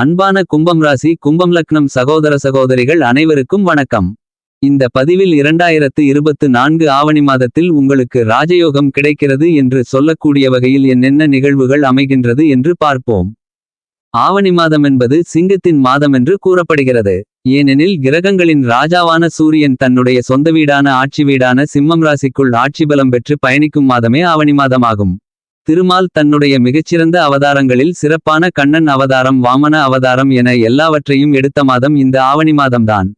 அன்பான கும்பம் ராசி கும்பம் லக்னம் சகோதர சகோதரிகள் அனைவருக்கும் வணக்கம். இந்த பதிவில் இரண்டாயிரத்து இருபத்து நான்கு ஆவணி மாதத்தில் உங்களுக்கு ராஜயோகம் கிடைக்கிறது என்று சொல்லக்கூடிய வகையில் என்னென்ன நிகழ்வுகள் அமைகின்றது என்று பார்ப்போம். ஆவணி மாதம் என்பது சிங்கத்தின் மாதம் என்று கூறப்படுகிறது. ஏனெனில் கிரகங்களின் ராஜாவான சூரியன் தன்னுடைய சொந்த வீடான ஆட்சி வீடான சிம்மம் ராசிக்குள் ஆட்சி பலம் பெற்று பயணிக்கும் மாதமே ஆவணி மாதமாகும். திருமால் தன்னுடைய மிகச்சிறந்த அவதாரங்களில் சிறப்பான கண்ணன் அவதாரம் வாமன அவதாரம் என எல்லாவற்றையும் எடுத்த மாதம் இந்த ஆவணி மாதம்தான்.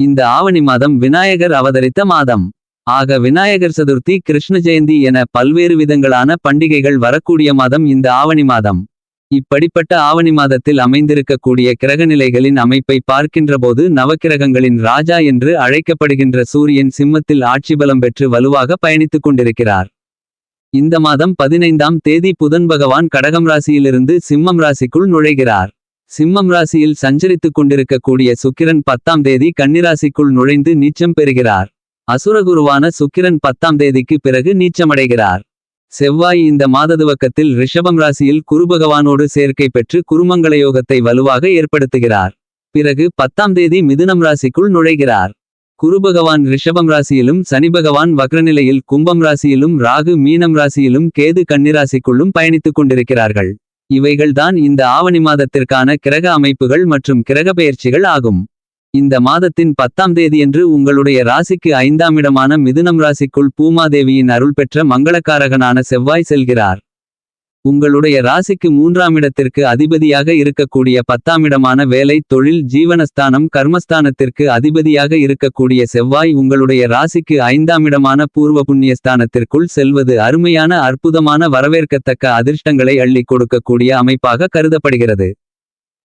இந்த ஆவணி மாதம் விநாயகர் அவதரித்த மாதம். ஆக விநாயகர் சதுர்த்தி கிருஷ்ண ஜெயந்தி என பல்வேறு விதங்களான பண்டிகைகள் வரக்கூடிய மாதம் இந்த ஆவணி மாதம். இப்படிப்பட்ட ஆவணி மாதத்தில் அமைந்திருக்கக்கூடிய கிரகநிலைகளின் அமைப்பை பார்க்கின்றபோது நவக்கிரகங்களின் ராஜா என்று அழைக்கப்படுகின்ற சூரியன் சிம்மத்தில் ஆட்சி பலம் பெற்று வலுவாக பயணித்துக் கொண்டிருக்கிறார். இந்த மாதம் பதினைந்தாம் தேதி புதன் பகவான் கடகம் ராசியிலிருந்து சிம்மம் ராசிக்குள் நுழைகிறார். சிம்மம் ராசியில் சஞ்சரித்துக் கொண்டிருக்கக்கூடிய சுக்கிரன் பத்தாம் தேதி கன்னிராசிக்குள் நுழைந்து நீச்சம் பெறுகிறார். அசுரகுருவான சுக்கிரன் பத்தாம் தேதிக்கு பிறகு நீச்சமடைகிறார். செவ்வாய் இந்த மாததுவக்கத்தில் ரிஷபம் ராசியில் குருபகவானோடு சேர்க்கை பெற்று குருமங்கள யோகத்தை வலுவாக ஏற்படுத்துகிறார். பிறகு பத்தாம் தேதி மிதுனம் ராசிக்குள் நுழைகிறார். குருபகவான் ரிஷபம் ராசியிலும் சனிபகவான் வக்ரநிலையில் கும்பம் ராசியிலும் ராகு மீனம் ராசியிலும் கேது கன்னிராசிக்குள்ளும் பயணித்துக் கொண்டிருக்கிறார்கள். இவைகள்தான் இந்த ஆவணி மாதத்திற்கான கிரக அமைப்புகள் மற்றும் கிரக பெயர்ச்சிகள் ஆகும். இந்த மாதத்தின் பத்தாம் தேதியன்று உங்களுடைய ராசிக்கு ஐந்தாம் இடமான மிதுனம் ராசிக்குள் பூமாதேவியின் அருள் பெற்ற மங்களக்காரகனான செவ்வாய் செல்கிறார். உங்களுடைய ராசிக்கு மூன்றாம் இடத்திற்கு அதிபதியாக இருக்கக்கூடிய பத்தாம் இடமான வேலை தொழில் ஜீவனஸ்தானம் கர்மஸ்தானத்திற்கு அதிபதியாக இருக்கக்கூடிய செவ்வாய் உங்களுடைய ராசிக்கு ஐந்தாம் இடமான பூர்வ புண்ணியஸ்தானத்திற்குள் செல்வது அருமையான அற்புதமான வரவேற்கத்தக்க அதிர்ஷ்டங்களை அள்ளி கொடுக்கக்கூடிய அமைப்பாக கருதப்படுகிறது.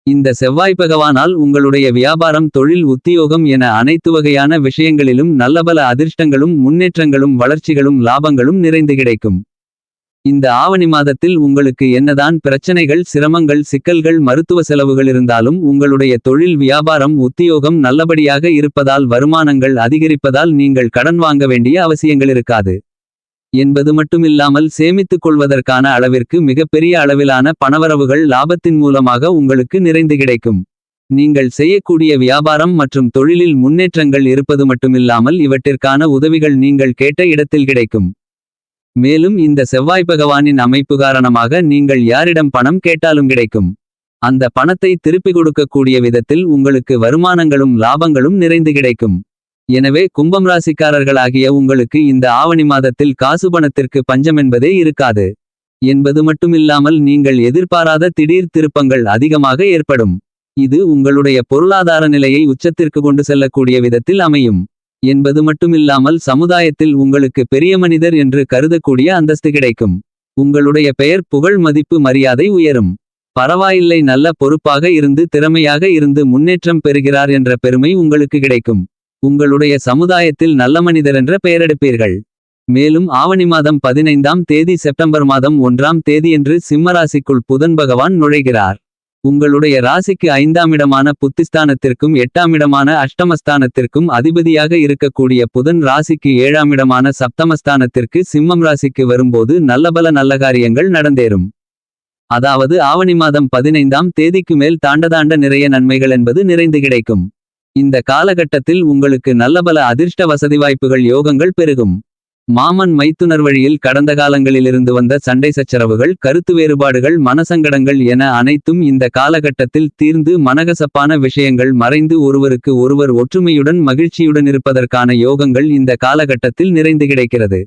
இந்த செவ்வாய் பகவானால் உங்களுடைய வியாபாரம் தொழில் உத்தியோகம் என அனைத்து வகையான விஷயங்களிலும் நல்லபல அதிர்ஷ்டங்களும் முன்னேற்றங்களும் வளர்ச்சிகளும் லாபங்களும் நிறைந்து கிடைக்கும். இந்த ஆவணி மாதத்தில் உங்களுக்கு என்னதான் பிரச்சனைகள் சிரமங்கள் சிக்கல்கள் மருத்துவ செலவுகள் இருந்தாலும் உங்களுடைய தொழில் வியாபாரம் உத்தியோகம் நல்லபடியாக இருப்பதால் வருமானங்கள் அதிகரிப்பதால் நீங்கள் கடன் வாங்க வேண்டிய அவசியங்கள் இருக்காது. என்பது மட்டுமில்லாமல் சேமித்துக் கொள்வதற்கான அளவிற்கு மிகப்பெரிய அளவிலான பணவரவுகள் லாபத்தின் மூலமாக உங்களுக்கு நிறைந்து கிடைக்கும். நீங்கள் செய்யக்கூடிய வியாபாரம் மற்றும் தொழிலில் முன்னேற்றங்கள் இருப்பது மட்டுமில்லாமல் இவற்றிற்கான உதவிகள் நீங்கள் கேட்ட இடத்தில் கிடைக்கும். மேலும் இந்த செவ்வாய் பகவானின் அமைப்பு காரணமாக நீங்கள் யாரிடம் பணம் கேட்டாலும் கிடைக்கும். அந்த பணத்தை திருப்பிக் கொடுக்கக்கூடிய விதத்தில் உங்களுக்கு வருமானங்களும் லாபங்களும் நிறைந்து கிடைக்கும். எனவே கும்பம் ராசிக்காரர்களாகிய உங்களுக்கு இந்த ஆவணி மாதத்தில் காசு பணத்திற்கு பஞ்சம் என்பதே இருக்காது. என்பது மட்டுமில்லாமல் நீங்கள் எதிர்பாராத திடீர் திருப்பங்கள் அதிகமாக ஏற்படும். இது உங்களுடைய பொருளாதார நிலையை உச்சத்திற்கு கொண்டு செல்லக்கூடிய விதத்தில் அமையும். என்பது மட்டுமில்லாமல் சமுதாயத்தில் உங்களுக்கு பெரிய மனிதர் என்று கருதக்கூடிய அந்தஸ்து கிடைக்கும். உங்களுடைய பெயர் புகழ் மதிப்பு மரியாதை உயரும். பரவாயில்லை நல்ல பொறுப்பாக இருந்து திறமையாக இருந்து முன்னேற்றம் பெறுகிறார் என்ற பெருமை உங்களுக்கு கிடைக்கும். உங்களுடைய சமுதாயத்தில் நல்ல மனிதர் என்ற பெயரெடுப்பீர்கள். மேலும் ஆவணி மாதம் பதினைந்தாம் தேதி செப்டம்பர் மாதம் ஒன்றாம் தேதியன்று சிம்மராசிக்குள் புதன் பகவான் நுழைகிறார். உங்களுடைய ராசிக்கு ஐந்தாம் இடமான புத்திஸ்தானத்திற்கும் எட்டாமிடமான அஷ்டமஸ்தானத்திற்கும் அதிபதியாக இருக்கக்கூடிய புதன் ராசிக்கு ஏழாம் இடமான சப்தமஸ்தானத்திற்கு சிம்மம் ராசிக்கு வரும்போது நல்லபல நல்ல காரியங்கள் நடந்தேறும். அதாவது ஆவணி மாதம் பதினைந்தாம் தேதிக்கு மேல் தாண்டதாண்ட நிறைய நன்மைகள் என்பது நிறைந்து கிடைக்கும். இந்த காலகட்டத்தில் உங்களுக்கு நல்லபல அதிர்ஷ்ட வசதி வாய்ப்புகள் யோகங்கள் பெருகும். மாமன் மைத்துனர் வழியில் கடந்த காலங்களிலிருந்து வந்த சண்டை சச்சரவுகள் கருத்து வேறுபாடுகள் மனசங்கடங்கள் என அனைத்தும் இந்த காலகட்டத்தில் தீர்ந்து மனகசப்பான விஷயங்கள் மறைந்து ஒருவருக்கு ஒருவர் ஒற்றுமையுடன் மகிழ்ச்சியுடன் இருப்பதற்கான யோகங்கள் இந்த காலகட்டத்தில் நிறைந்து கிடைக்கிறது.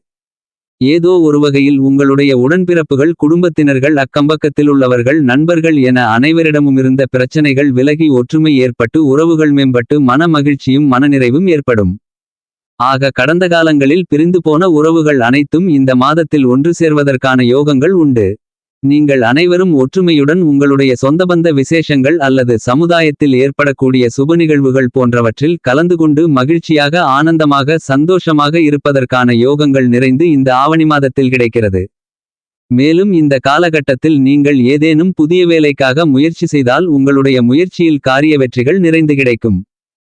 ஏதோ ஒரு வகையில் உங்களுடைய உடன்பிறப்புகள் குடும்பத்தினர்கள் அக்கம்பக்கத்தில் உள்ளவர்கள் நண்பர்கள் என அனைவரிடமுமிருந்த பிரச்சனைகள் விலகி ஒற்றுமை ஏற்பட்டு உறவுகள் மேம்பட்டு மன மகிழ்ச்சியும் மனநிறைவும் ஏற்படும். ஆக கடந்த காலங்களில் பிரிந்து போன உறவுகள் அனைத்தும் இந்த மாதத்தில் ஒன்று சேர்வதற்கான யோகங்கள் உண்டு. நீங்கள் அனைவரும் ஒற்றுமையுடன் உங்களுடைய சொந்தபந்த விசேஷங்கள் அல்லது சமுதாயத்தில் ஏற்படக்கூடிய சுப நிகழ்வுகள் போன்றவற்றில் கலந்து கொண்டு மகிழ்ச்சியாக ஆனந்தமாக சந்தோஷமாக இருப்பதற்கான யோகங்கள் நிறைந்து இந்த ஆவணி மாதத்தில் கிடைக்கிறது. மேலும் இந்த காலகட்டத்தில் நீங்கள் ஏதேனும் புதிய வேலைக்காக முயற்சி செய்தால் உங்களுடைய முயற்சியில் காரிய வெற்றிகள் நிறைந்து கிடைக்கும்.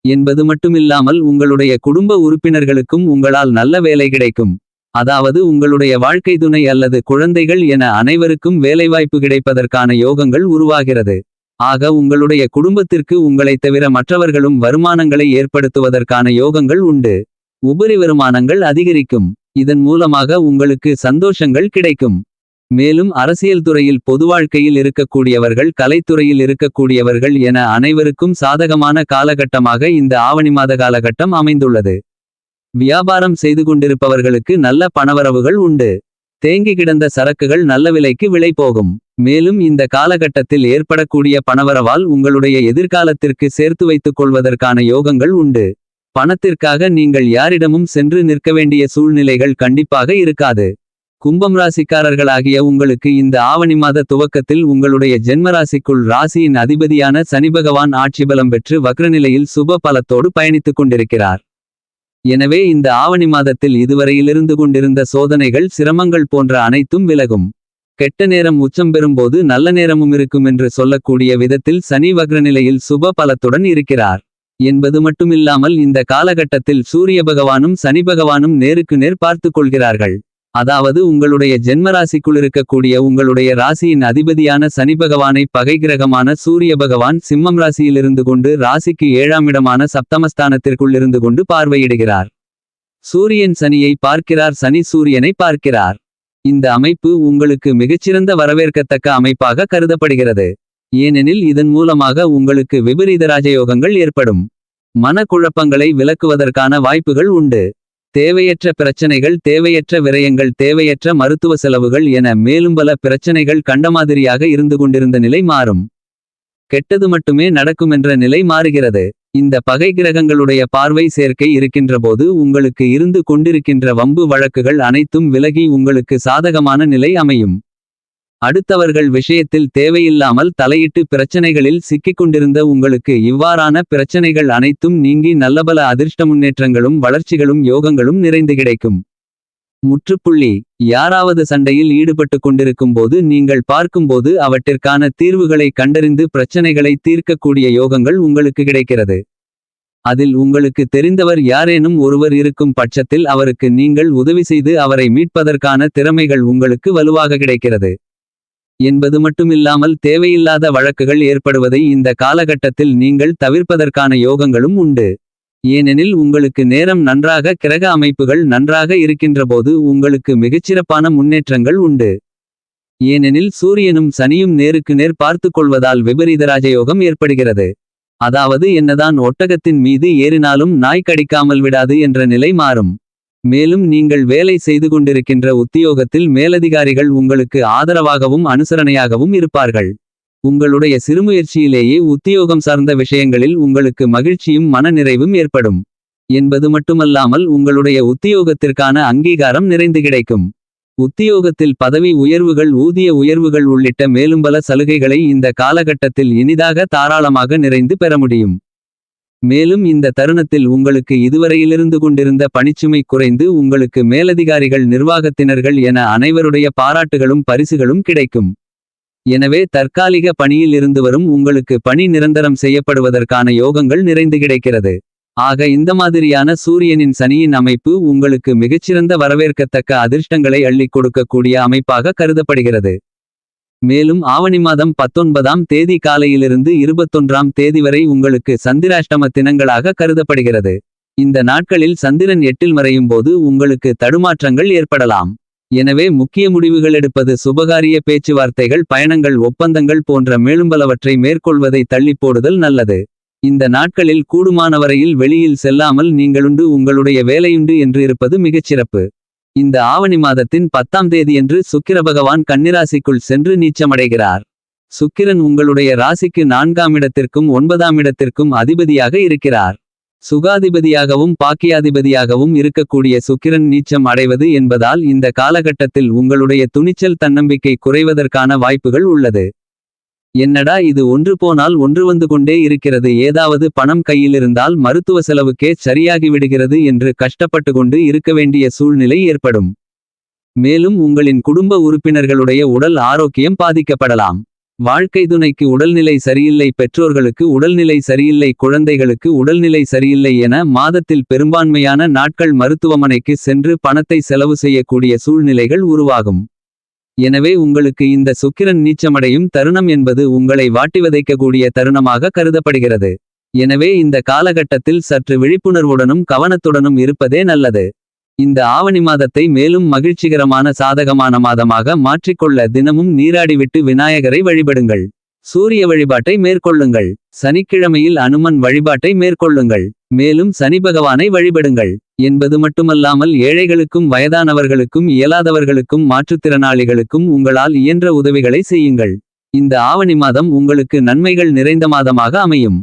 என்பது மட்டுமில்லாமல் உங்களுடைய குடும்ப உறுப்பினர்களுக்கும் உங்களால் நல்ல வேலை கிடைக்கும். அதாவது உங்களுடைய வாழ்க்கை துணை அல்லது குழந்தைகள் என அனைவருக்கும் வேலைவாய்ப்பு கிடைப்பதற்கான யோகங்கள் உருவாகிறது. ஆக உங்களுடைய குடும்பத்திற்கு உங்களைத் தவிர மற்றவர்களும் வருமானங்களை ஏற்படுத்துவதற்கான யோகங்கள் உண்டு. உபரி வருமானங்கள் அதிகரிக்கும். இதன் மூலமாக உங்களுக்கு சந்தோஷங்கள் கிடைக்கும். மேலும் அரசியல் துறையில் பொது வாழ்க்கையில் இருக்கக்கூடியவர்கள் கலைத்துறையில் இருக்கக்கூடியவர்கள் என அனைவருக்கும் சாதகமான காலகட்டமாக இந்த ஆவணி மாத காலகட்டம் அமைந்துள்ளது. வியாபாரம் செய்து கொண்டிருப்பவர்களுக்கு நல்ல பணவரவுகள் உண்டு. தேங்கி கிடந்த சரக்குகள் நல்ல விலைக்கு விலை போகும். மேலும் இந்த காலகட்டத்தில் ஏற்படக்கூடிய பணவரவால் உங்களுடைய எதிர்காலத்திற்கு சேர்த்து வைத்துக் கொள்வதற்கான யோகங்கள் உண்டு. பணத்திற்காக நீங்கள் யாரிடமும் சென்று நிற்க வேண்டிய சூழ்நிலைகள் கண்டிப்பாக இருக்காது. கும்பம் ராசிக்காரர்களாகிய உங்களுக்கு இந்த ஆவணி மாத துவக்கத்தில் உங்களுடைய ஜென்மராசிக்குள் ராசியின் அதிபதியான சனிபகவான் ஆட்சிபலம் பெற்று வக்ரநிலையில் சுப பலத்தோடு பயணித்துக் கொண்டிருக்கிறார். எனவே இந்த ஆவணி மாதத்தில் இதுவரையிலிருந்து கொண்டிருந்த சோதனைகள் சிரமங்கள் போன்ற அனைத்தும் விலகும். கெட்ட நேரம் உச்சம் பெறும்போது நல்ல நேரமும் இருக்கும் என்று சொல்லக்கூடிய விதத்தில் சனி வக்ரநிலையில் சுப பலத்துடன் இருக்கிறார். என்பது மட்டுமில்லாமல் இந்த காலகட்டத்தில் சூரிய பகவானும் சனி பகவானும் நேருக்கு நேர் பார்த்துக் கொள்கிறார்கள். அதாவது உங்களுடைய ஜென்மராசிக்குள் இருக்கக்கூடிய உங்களுடைய ராசியின் அதிபதியான சனி பகவானை பகை கிரகமான சூரிய பகவான் சிம்மம் ராசியிலிருந்து கொண்டு ராசிக்கு ஏழாம் இடமான சப்தமஸ்தானத்திற்குள் இருந்து கொண்டு பார்வையிடுகிறார். சூரியன் சனியை பார்க்கிறார் சனி சூரியனை பார்க்கிறார். இந்த அமைப்பு உங்களுக்கு மிகச்சிறந்த வரவேற்கத்தக்க அமைப்பாக கருதப்படுகிறது. ஏனெனில் இதன் மூலமாக உங்களுக்கு விபரீத ராஜயோகங்கள் ஏற்படும். மனக்குழப்பங்களை விலக்குவதற்கான வாய்ப்புகள் உண்டு. தேவையற்ற பிரச்சனைகள் தேவையற்ற விரயங்கள் தேவையற்ற மருத்துவ செலவுகள் என மேலும் பல பிரச்சனைகள் கண்டமாதிரியாக இருந்து கொண்டிருந்த நிலை மாறும். கெட்டது மட்டுமே நடக்குமென்ற நிலை மாறுகிறது. இந்த பகை கிரகங்களுடைய பார்வை சேர்க்கை இருக்கின்றபோது உங்களுக்கு இருந்து கொண்டிருக்கின்ற வம்பு வழக்குகள் அனைத்தும் விலகி உங்களுக்கு சாதகமான நிலை அமையும். அடுத்தவர்கள் விஷயத்தில் தேவையில்லாமல் தலையிட்டு பிரச்சனைகளில் சிக்கிக் கொண்டிருந்த உங்களுக்கு இவ்வாறான பிரச்சனைகள் அனைத்தும் நீங்கி நல்லபல அதிர்ஷ்ட முன்னேற்றங்களும் வளர்ச்சிகளும் யோகங்களும் நிறைந்து கிடைக்கும். முற்றுப்புள்ளி யாராவது சண்டையில் ஈடுபட்டு கொண்டிருக்கும் போது நீங்கள் பார்க்கும்போது அவற்றிற்கான தீர்வுகளை கண்டறிந்து பிரச்சனைகளை தீர்க்கக்கூடிய யோகங்கள் உங்களுக்கு கிடைக்கிறது. அதில் உங்களுக்கு தெரிந்தவர் யாரேனும் ஒருவர் இருக்கும் பட்சத்தில் அவருக்கு நீங்கள் உதவி செய்து அவரை மீட்பதற்கான திறமைகள் உங்களுக்கு வலுவாக கிடைக்கிறது. என்பது மட்டுமில்லாமல் தேவையில்லாத வழக்குகள் ஏற்படுவதை இந்த காலகட்டத்தில் நீங்கள் தவிர்ப்பதற்கான யோகங்களும் உண்டு. ஏனெனில் உங்களுக்கு நேரம் நன்றாக கிரக அமைப்புகள் நன்றாக இருக்கின்றபோது உங்களுக்கு மிகச்சிறப்பான முன்னேற்றங்கள் உண்டு. ஏனெனில் சூரியனும் சனியும் நேருக்கு நேர் பார்த்து கொள்வதால் விபரீத ராஜயோகம் ஏற்படுகிறது. அதாவது என்னதான் ஒட்டகத்தின் மீது ஏறினாலும் நாய் கடிக்காமல் விடாது என்ற நிலை மாறும். மேலும் நீங்கள் வேலை செய்து கொண்டிருக்கின்ற உத்தியோகத்தில் மேலதிகாரிகள் உங்களுக்கு ஆதரவாகவும் அனுசரணையாகவும் இருப்பார்கள். உங்களுடைய சிறுமுயற்சியிலேயே உத்தியோகம் சார்ந்த விஷயங்களில் உங்களுக்கு மகிழ்ச்சியும் மனநிறைவும் ஏற்படும். என்பது மட்டுமல்லாமல் உங்களுடைய உத்தியோகத்திற்கான அங்கீகாரம் நிறைந்து கிடைக்கும். உத்தியோகத்தில் பதவி உயர்வுகள் ஊதிய உயர்வுகள் உள்ளிட்ட மேலும் பல சலுகைகளை இந்த காலகட்டத்தில் இனிதாக தாராளமாக நிறைந்து பெற முடியும். மேலும் இந்த தருணத்தில் உங்களுக்கு இதுவரையிலிருந்து கொண்டிருந்த பணிச்சுமை குறைந்து உங்களுக்கு மேலதிகாரிகள் நிர்வாகத்தினர்கள் என அனைவருடைய பாராட்டுகளும் பரிசுகளும் கிடைக்கும். எனவே தற்காலிக பணியில் இருந்து வரும் உங்களுக்கு பணி நிரந்தரம் செய்யப்படுவதற்கான யோகங்கள் நிறைந்து கிடைக்கிறது. ஆக இந்த மாதிரியான சூரியனின் சனியின் அமைப்பு உங்களுக்கு மிகச்சிறந்த வரவேற்கத்தக்க அதிர்ஷ்டங்களை அள்ளிக் கொடுக்கக்கூடிய அமைப்பாக கருதப்படுகிறது. மேலும் ஆவணி மாதம் பத்தொன்பதாம் தேதி காலையிலிருந்து இருபத்தொன்றாம் தேதி வரை உங்களுக்கு சந்திராஷ்டம தினங்களாக கருதப்படுகிறது. இந்த நாட்களில் சந்திரன் எட்டில் மறையும் போது உங்களுக்கு தடுமாற்றங்கள் ஏற்படலாம். எனவே முக்கிய முடிவுகள் எடுப்பது சுபகாரிய பேச்சுவார்த்தைகள் பயணங்கள் ஒப்பந்தங்கள் போன்ற மேலும்பலவற்றை மேற்கொள்வதை தள்ளி போடுதல் நல்லது. இந்த நாட்களில் கூடுமானவரையில் வெளியில் செல்லாமல் நீங்களுண்டு உங்களுடைய வேலையுண்டு என்று இருப்பது மிகச்சிறப்பு. இந்த ஆவணி மாதத்தின் பத்தாம் தேதியன்று சுக்கிர பகவான் கன்னிராசிக்குள் சென்று நீச்சமடைகிறார். சுக்கிரன் உங்களுடைய ராசிக்கு நான்காம் இடத்திற்கும் ஒன்பதாம் இடத்திற்கும் அதிபதியாக இருக்கிறார். சுகாதிபதியாகவும் பாக்கியாதிபதியாகவும் இருக்கக்கூடிய சுக்கிரன் நீச்சம் அடைவது என்பதால் இந்த காலகட்டத்தில் உங்களுடைய துணிச்சல் தன்னம்பிக்கை குறைவதற்கான வாய்ப்புகள் உள்ளது. என்னடா இது ஒன்று போனால் ஒன்று வந்து கொண்டே இருக்கிறது. ஏதாவது பணம் கையிலிருந்தால் மருத்துவ செலவுக்கே சரியாகிவிடுகிறது என்று கஷ்டப்பட்டு கொண்டு இருக்க வேண்டிய சூழ்நிலை ஏற்படும். மேலும் உங்களின் குடும்ப உறுப்பினர்களுடைய உடல் ஆரோக்கியம் பாதிக்கப்படலாம். வாழ்க்கை துணைக்கு உடல்நிலை சரியில்லை பெற்றோர்களுக்கு உடல்நிலை சரியில்லை குழந்தைகளுக்கு உடல்நிலை சரியில்லை என மாதத்தில் பெரும்பான்மையான நாட்கள் மருத்துவமனைக்கு சென்று பணத்தை செலவு செய்யக்கூடிய சூழ்நிலைகள் உருவாகும். எனவே உங்களுக்கு இந்த சுக்கிரன் நீச்சமடையும் தருணம் என்பது உங்களை வாட்டிவதைக்கக்கூடிய தருணமாக கருதப்படுகிறது. எனவே இந்த காலகட்டத்தில் சற்று விழிப்புணர்வுடனும் கவனத்துடனும் இருப்பதே நல்லது. இந்த ஆவணி மாதத்தை மேலும் மகிழ்ச்சிகரமான சாதகமான மாதமாக மாற்றிக்கொள்ள தினமும் நீராடிவிட்டு விநாயகரை வழிபடுங்கள். சூரிய வழிபாட்டை மேற்கொள்ளுங்கள். சனிக்கிழமையில் அனுமன் வழிபாட்டை மேற்கொள்ளுங்கள். மேலும் சனி பகவானை வழிபடுங்கள். என்பது மட்டுமல்லாமல் ஏழைகளுக்கும் வயதானவர்களுக்கும் இயலாதவர்களுக்கும் மாற்றுத்திறனாளிகளுக்கும் உங்களால் இயன்ற உதவிகளை செய்யுங்கள். இந்த ஆவணி மாதம் உங்களுக்கு நன்மைகள் நிறைந்த மாதமாக அமையும்.